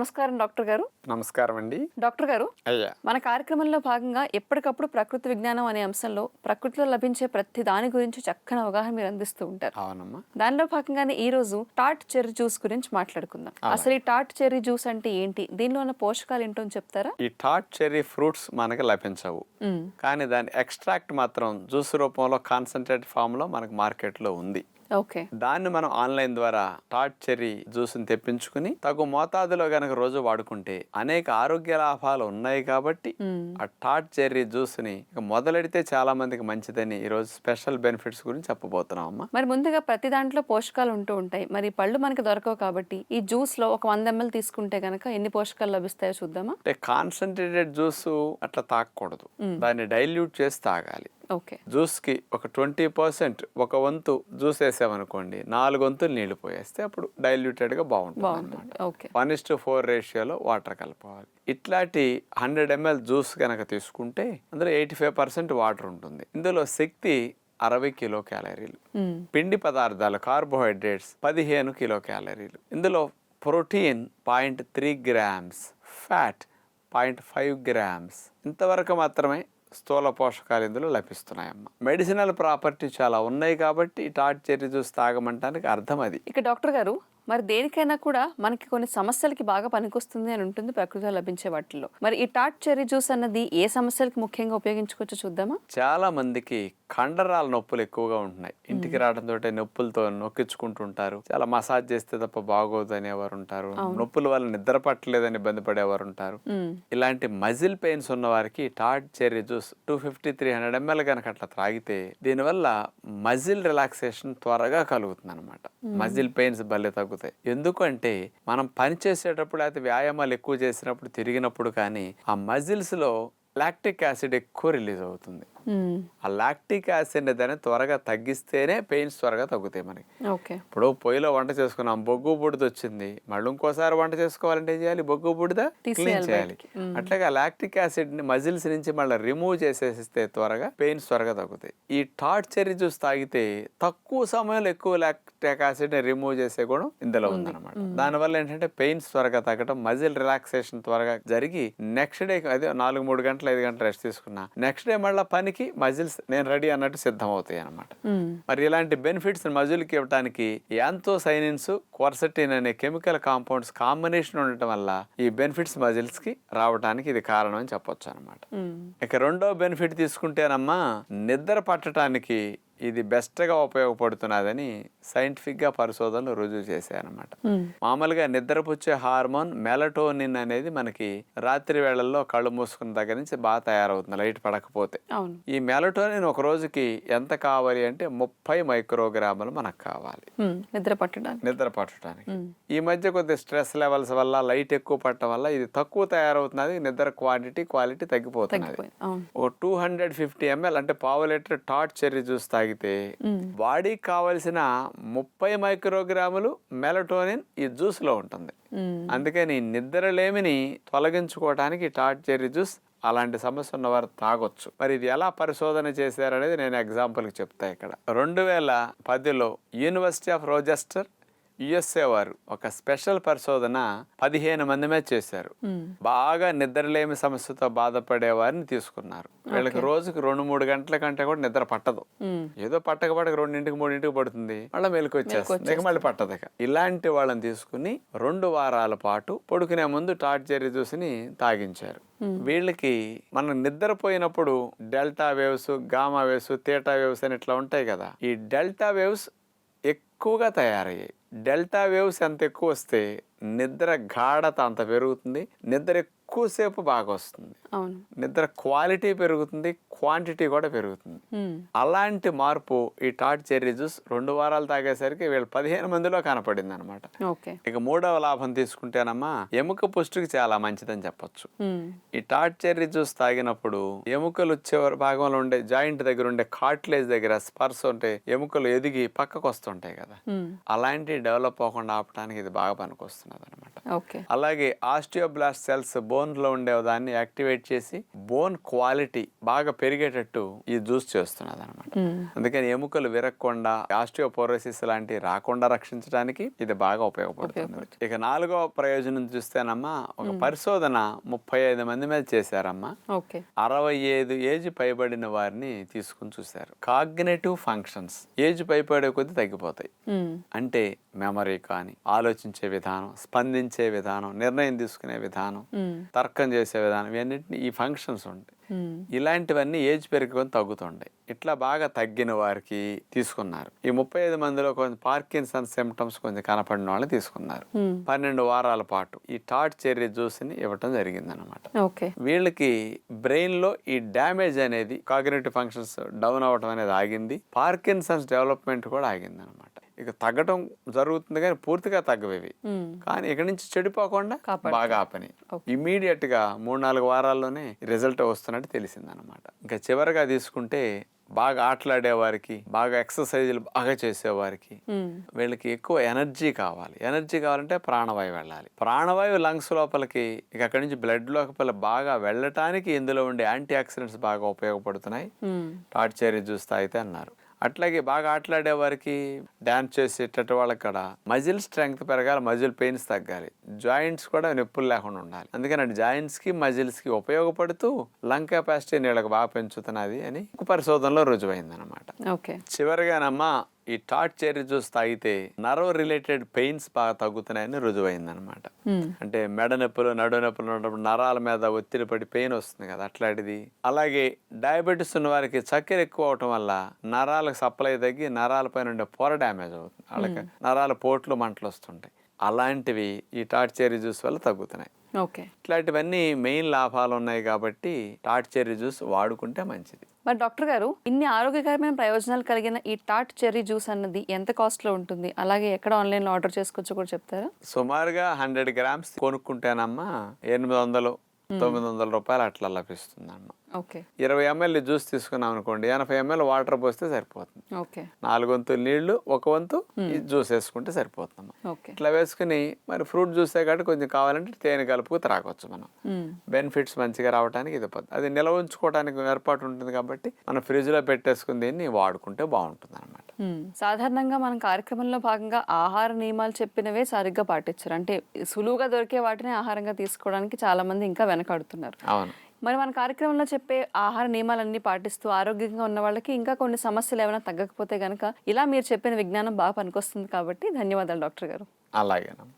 నమస్కారం డాక్టర్ గారు. నమస్కారం అండి. డాక్టర్ గారు అయ్యా. మన కార్యక్రమంలో భాగంగా ఎప్పటికప్పుడు ప్రకృతి విజ్ఞానం అనే అంశంలో ప్రకృతిలో లభించే ప్రతి దాని గురించి చక్కని అవగాహన మీరు అందిస్తూ ఉంటారు. అవునమ్మా. దానిలో భాగంగానే ఈ రోజు టాట్ చెర్రీ జ్యూస్ గురించి మాట్లాడుకుందాం. అసలు ఈ టాట్ చెర్రీ జ్యూస్ అంటే ఏంటి? దీనిలో ఉన్న పోషకాలు ఏంటో చెప్తారా? ఈ టాట్ చెర్రీ ఫ్రూట్స్ మనకి లభించవు. కానీ దాని ఎక్స్ట్రాక్ట్ మాత్రం జ్యూస్ రూపంలో కాన్సన్ట్రేట్ ఫామ్లో మనకు మార్కెట్లో ఉంది. ఓకే. దాన్ని మనం ఆన్లైన్ ద్వారా టాట్ చెర్రీ జ్యూస్ని తెప్పించుకుని తగు మోతాదులో గనక రోజు వాడుకుంటే అనేక ఆరోగ్య లాభాలు ఉన్నాయి కాబట్టి ఆ టాట్ చెర్రీ జ్యూస్ని మొదలెడితే చాలా మందికి మంచిదని ఈరోజు స్పెషల్ బెనిఫిట్స్ గురించి చెప్పబోతున్నాం అమ్మా. మరి ముందుగా ప్రతి దాంట్లో పోషకాలు ఉంటూ ఉంటాయి. మరి పళ్ళు మనకి దొరకవు కాబట్టి ఈ జ్యూస్లో ఒక వంద ఎంఎల్ తీసుకుంటే గనక ఎన్ని పోషకాలు లభిస్తాయో చూద్దామా? అంటే కాన్సన్ట్రేటెడ్ జ్యూస్ అట్లా తాగకూడదు దాన్ని డైల్యూట్ చేసి తాగాలి. జ్యూస్కి ఒక ట్వంటీ పర్సెంట్ ఒక వంతు జ్యూస్ వేసామనుకోండి నాలుగు వంతులు నీళ్ళు పోయేస్తే అప్పుడు డైల్యూటెడ్గా బాగుంటుంది okay. One is to four రేషియోలో వాటర్ కలపాలి. ఇట్లాంటి హండ్రెడ్ ఎంఎల్ జ్యూస్ కనుక తీసుకుంటే అందులో ఎయిటీ ఫైవ్ పర్సెంట్ వాటర్ ఉంటుంది. ఇందులో శక్తి అరవై కిలో క్యాలరీలు. పిండి పదార్థాలు కార్బోహైడ్రేట్స్ పదిహేను కిలో క్యాలరీలు ఇందులో protein point three grams fat point five grams. ఇంతవరకు మాత్రమే స్థూల పోషకాలు ఇందులో లభిస్తున్నాయమ్మ. మెడిసినల్ ప్రాపర్టీ చాలా ఉన్నాయి కాబట్టి ఈ టాట్ చెర్రీ జ్యూస్ తాగమంటానికి అర్థం అది. ఇక డాక్టర్ గారు మరి దేనికైనా కూడా మనకి కొన్ని సమస్యలకి బాగా పనికొస్తుంది అని ఉంటుంది ప్రకృతిలో లభించే వాటిల్లో. మరి ఈ టాట్ చెర్రీ జ్యూస్ అన్నది ఏ సమస్యలకి ముఖ్యంగా ఉపయోగించుకోవచ్చో చూద్దామా? చాలా మందికి కండరాల నొప్పులు ఎక్కువగా ఉంటున్నాయి. ఇంటికి రావడంతో నొప్పులతో నొక్కించుకుంటుంటారు. చాలా మసాజ్ చేస్తే తప్ప బాగోదు అనేవారు ఉంటారు నొప్పుల వల్ల నిద్ర పట్టలేదని ఇబ్బంది పడేవారు ఉంటారు. ఇలాంటి మజిల్ పెయిన్స్ ఉన్న వారికి taught cherry juice two fifty three hundred ML కనుక అట్లా త్రాగితే దీనివల్ల మజిల్ రిలాక్సేషన్ త్వరగా కలుగుతుంది అనమాట మజిల్ పెయిన్స్ భలే తగ్గుతాయి. ఎందుకంటే మనం పని చేసేటప్పుడు లేకపోతే వ్యాయామాలు ఎక్కువ చేసినప్పుడు తిరిగినప్పుడు కానీ ఆ మజిల్స్లో లాక్టిక్ యాసిడ్ ఎక్కువ రిలీజ్ అవుతుంది. ఆ లాక్టిక్ యాసిడ్ దాన్ని త్వరగా తగ్గిస్తేనే పెయిన్స్ త్వరగా తగ్గుతాయి మనకి. ఓకే ఇప్పుడు పొయ్యిలో వంట చేసుకున్నాం బొగ్గు బుడిద వచ్చింది. మళ్ళీ ఇంకోసారి వంట చేసుకోవాలంటే ఏం చేయాలి? బొగ్గు బుడిద క్లీన్ చేయాలి. మ్మ్. అట్లాగే లాక్టిక్ యాసిడ్ని మజిల్స్ నుంచి మళ్ళీ రిమూవ్ చేసేసిస్తే త్వరగా పెయిన్స్ త్వరగా తగ్గుతాయి. ఈ టాట్ చెర్రీ జ్యూస్ తాగితే తక్కువ సమయంలో ఎక్కువ లాక్టిక్ యాసిడ్ని రిమూవ్ చేసే గుణం ఇందులో ఉందన్నమాట. దానివల్ల ఏంటంటే పెయిన్స్ త్వరగా తగ్గడం మజిల్ రిలాక్సేషన్ త్వరగా జరిగి నెక్స్ట్ డే అదే నాలుగు మూడు గంటలు ఐదు గంటలు రెస్ట్ తీసుకున్నా నెక్స్ట్ డే మళ్ళీ పనికి మజిల్స్ నేను రెడీ అన్నట్టు సిద్ధం అవుతాయి అనమాట. మరి ఇలాంటి బెనిఫిట్స్ మజిల్కి ఇవ్వడానికి యాంతోసైనిన్స్ క్వర్సటిన్ అనే కెమికల్ కాంపౌండ్స్ కాంబినేషన్ ఉండటం వల్ల ఈ బెనిఫిట్స్ మజిల్స్కి రావడానికి ఇది కారణం అని చెప్పొచ్చు అనమాట. ఇక రెండో బెనిఫిట్ తీసుకుంటేనమ్మా నిద్ర పట్టడానికి ఇది బెస్ట్గా ఉపయోగపడుతున్నదని సైంటిఫిక్గా పరిశోధనలు రుజువు చేశాయన్నమాట. మ్మ్. మామూలుగా నిద్రపుచ్చే హార్మోన్ మెలటోనిన్ అనేది మనకి రాత్రి వేళల్లో కళ్ళు మూసుకున్న దగ్గర నుంచి బాగా తయారవుతుంది లైట్ పడకపోతే. ఈ మెలటోనిన్ ఒక రోజుకి ఎంత కావాలి అంటే ముప్పై మైక్రోగ్రాములు మనకు కావాలి. నిద్ర పట్టడానికి. నిద్ర పట్టడానికి. ఈ మధ్య కొద్ది స్ట్రెస్ లెవెల్స్ వల్ల లైట్ ఎక్కువ పట్టడం వల్ల ఇది తక్కువ తయారవుతున్నది నిద్ర క్వాంటిటీ క్వాలిటీ తగ్గిపోతున్నది. ఒక టూ హండ్రెడ్ ఫిఫ్టీ ఎంఎల్ అంటే పావు లీటర్ టాట్ చెర్రీ జ్యూస్ తాగితే. బాడీకి కావలసిన ముప్పై మైక్రోగ్రాములు మెలటోనిన్ ఈ జ్యూస్లో ఉంటుంది. అందుకని నిద్రలేమిని తొలగించుకోవడానికి టాట్ చెర్రీ జ్యూస్ అలాంటి సమస్య ఉన్నవారు తాగొచ్చు మరి ఇది ఎలా పరిశోధన చేశారనేది నేను ఎగ్జాంపుల్కి చెప్తా ఇక్కడ రెండు వేల పదిలో యూనివర్సిటీ ఆఫ్ రోజెస్టర్ యుఎస్ఏ వారు ఒక స్పెషల్ పరిశోధన పదిహేను మంది మీద చేశారు. బాగా నిద్రలేమి సమస్యతో బాధపడే వారిని తీసుకున్నారు. వీళ్ళకి రోజుకి రెండు మూడు గంటల కంటే కూడా నిద్ర పట్టదు. ఏదో పట్టక పట్టక రెండింటికి మూడింటికి పడుతుంది. మళ్ళీ మెలకు వచ్చేస్తుంది. ఇక మళ్ళీ పట్టదు ఇక. ఇలాంటి వాళ్ళని తీసుకుని రెండు వారాల పాటు పడుకునే ముందు టాట్ జెర్రీ జ్యూస్ని తాగించారు. వీళ్ళకి మనం నిద్రపోయినప్పుడు delta waves gamma waves theta waves అని ఇట్లా ఉంటాయి కదా. ఈ డెల్టా వేవ్స్ ఎక్కువగా తయారయ్యాయి. డెల్టా వేవ్స్ ఎంత ఎక్కువ వస్తే నిద్ర గాఢత అంత పెరుగుతుంది. నిద్ర ఎక్కువసేపు బాగా వస్తుంది అవును. నిద్ర క్వాలిటీ పెరుగుతుంది క్వాంటిటీ కూడా పెరుగుతుంది. అలాంటి మార్పు ఈ టాట్ చెర్రీ జ్యూస్ రెండు వారాలు తాగేసరికి వీళ్ళు పదిహేను మందిలో కనపడింది అనమాట ఇక మూడవ లాభం తీసుకుంటేనమ్మా ఎముక పుష్టికి చాలా మంచిదని చెప్పొచ్చు. ఈ టాట్ చెర్రీ జ్యూస్ తాగినప్పుడు ఎముకలు చివరి భాగంలో ఉండే జాయింట్ దగ్గర ఉండే కాట్లేజ్ దగ్గర స్పర్శ ఉంటే ఎముకలు ఎదిగి పక్కకు వస్తుంటాయి కదా. మ్మ్. అలాంటి డెవలప్ అవ్వకుండా ఆపడానికి ఇది బాగా పనికొస్తున్నది అనమాట అలాగే ఆస్టియోబ్లాస్ట్ సెల్స్ బోన్లో ఉండే దాన్ని యాక్టివేట్ చేసి బోన్ క్వాలిటీ బాగా పెరిగేటట్టు ఈ జ్యూస్ చేస్తున్నది అనమాట అందుకని ఎముకలు విరగకుండా ఆస్టియోపోరోసిస్ లాంటివి రాకుండా రక్షించడానికి ఇది బాగా ఉపయోగపడుతుంది. ఇక నాలుగో ప్రయోజనం చూస్తేనమ్మా ఒక పరిశోధన ముప్పై ఐదు మంది మీద చేశారమ్మా. అరవై ఐదు ఏజ్ పైబడిన వారిని తీసుకుని చూశారు. కాగ్నేటివ్ ఫంక్షన్స్ ఏజ్ పైబడే కొద్దీ తగ్గిపోతాయి. అంటే మెమరీ కానీ ఆలోచించే విధానం స్పందించే విధానం నిర్ణయం తీసుకునే విధానం. తర్కం చేసే విధానం ఇవన్నిటిని ఈ ఫంక్షన్స్ ఉంటాయి. ఇలాంటివన్నీ ఏజ్ పెరుగుకొని తగ్గుతుంటాయి ఇట్లా బాగా తగ్గిన వారికి తీసుకున్నారు. ఈ ముప్పై ఐదు మందిలో కొంచెం పార్కిన్సన్ సిమ్టమ్స్ కొంచెం కనపడిన వాళ్ళని తీసుకున్నారు. మ్మ్. పన్నెండు వారాల పాటు ఈ టాట్ చెర్రీ జ్యూస్ని ఇవ్వటం జరిగిందనమాట ఓకే. వీళ్ళకి బ్రెయిన్లో ఈ డ్యామేజ్ అనేది కాగ్నేటివ్ ఫంక్షన్స్ డౌన్ అవ్వటం అనేది ఆగింది. పార్కిన్సన్స్ డెవలప్మెంట్ కూడా ఆగింది అనమాట ఇక తగ్గటం జరుగుతుంది కానీ పూర్తిగా తగ్గవేవి. కానీ ఇక్కడ నుంచి చెడిపోకుండా. బాగా ఆపని ఇమీడియట్గా మూడు నాలుగు వారాల్లోనే రిజల్ట్ వస్తున్నట్టు తెలిసింది అనమాట ఇంకా చివరిగా తీసుకుంటే బాగా ఆటలాడే వారికి బాగా ఎక్సర్సైజులు బాగా చేసేవారికి. వీళ్ళకి ఎక్కువ ఎనర్జీ కావాలి ఎనర్జీ కావాలంటే ప్రాణవాయువు వెళ్ళాలి ప్రాణవాయువు లంగ్స్ లోపలికి ఇక అక్కడి నుంచి బ్లడ్ లోపల బాగా వెళ్ళటానికి ఇందులో ఉండే యాంటీ ఆక్సిడెంట్స్ బాగా ఉపయోగపడుతున్నాయి మ్మ్. టార్చ్ చెర్రీ జ్యూస్ తాగితే అన్నారు అట్లాగే బాగా ఆటలాడే వారికి డాన్స్ చేసేటట్టు వాళ్ళకి కూడా మజిల్ స్ట్రెంగ్త్ పెరగాలి మజిల్ పెయిన్స్ తగ్గాలి. జాయింట్స్ కూడా నొప్పులు లేకుండా ఉండాలి. అందుకని జాయింట్స్కి మజిల్స్కి ఉపయోగపడుతూ లంగ్ కెపాసిటీ వీళ్ళకి బాగా పెంచుతున్నది అని ఒక పరిశోధనలో రుజువైంది అనమాట ఓకే. చివరిగానమ్మా ఈ జ్యూస్ తాగితే నర్వ్ రిలేటెడ్ పెయిన్స్ బాగా తగ్గుతున్నాయని రుజువైంది అనమాట. అంటే మెడ నొప్పులు నడు నొప్పులు ఉన్నప్పుడు నరాల మీద ఒత్తిడి పడి పెయిన్ వస్తుంది కదా అట్లాంటిది. అలాగే డయాబెటీస్ ఉన్న వారికి చక్కెర ఎక్కువ అవటం వల్ల నరాలకు సప్లై తగ్గి నరాల పైన ఉండే పొర డ్యామేజ్ అవుతుంది. వాళ్ళకి నరాల పోట్లు మంటలు వస్తుంటాయి. అలాంటివి ఈ టాట్ చెర్రీ జ్యూస్ వల్ల తగ్గుతున్నాయి. ఓకే. ఇట్లాంటివన్నీ మెయిన్ లాభాలు ఉన్నాయి కాబట్టి టాట్ చెర్రీ జ్యూస్ వాడుకుంటే మంచిది. మరి డాక్టర్ గారు ఇన్ని ఆరోగ్యకరమైన ప్రయోజనాలు కలిగిన ఈ టాట్ చెర్రీ జ్యూస్ అన్నది ఎంత కాస్ట్లో ఉంటుంది? అలాగే ఎక్కడ ఆన్లైన్లో ఆర్డర్ చేసుకోవచ్చో కూడా చెప్తారా? సుమారుగా హండ్రెడ్ గ్రామ్స్ కొనుక్కుంటేనమ్మా. ఎనిమిది వందలు తొమ్మిది వందల రూపాయలు అట్లా లభిస్తుందమ్మా. ఓకే. ఇరవై ఎంఎల్ జ్యూస్ తీసుకున్నాం అనుకోండి ఎనభై ఎంఎల్ వాటర్ పోస్తే సరిపోతుంది. ఓకే. నాలుగు వంతులు నీళ్ళు ఒక వంతు జ్యూస్ వేసుకుంటే సరిపోతుందమ్మా ఓకే. ఇట్లా వేసుకుని మరి ఫ్రూట్ జ్యూసే కాబట్టి కొంచెం కావాలంటే తేనె కలుపుకు త్రాగొచ్చు మనం. బెనిఫిట్స్ మంచిగా రావడానికి ఇది పద్ధతి అది నిల్వ ఉంచుకోవడానికి ఏర్పాటు ఉంటుంది కాబట్టి మనం ఫ్రిడ్జ్లో పెట్టేసుకుని దీన్ని వాడుకుంటే బాగుంటుంది అనమాట. సాధారణంగా మనం కార్యక్రమంలో భాగంగా ఆహార నియమాలు చెప్పినవే సరిగ్గా పాటించారు. అంటే సులువుగా దొరికే వాటిని ఆహారంగా తీసుకోవడానికి చాలా మంది ఇంకా వెనకాడుతున్నారు. అవును. మరి మన కార్యక్రమంలో చెప్పే ఆహార నియమాలన్నీ పాటిస్తూ ఆరోగ్యంగా ఉన్న వాళ్ళకి ఇంకా కొన్ని సమస్యలు ఏమైనా తగ్గకపోతే కనుక ఇలా మీరు చెప్పిన విజ్ఞానం బాగా పనికొస్తుంది కాబట్టి ధన్యవాదాలు డాక్టర్ గారు. అలాగేనమ్మా.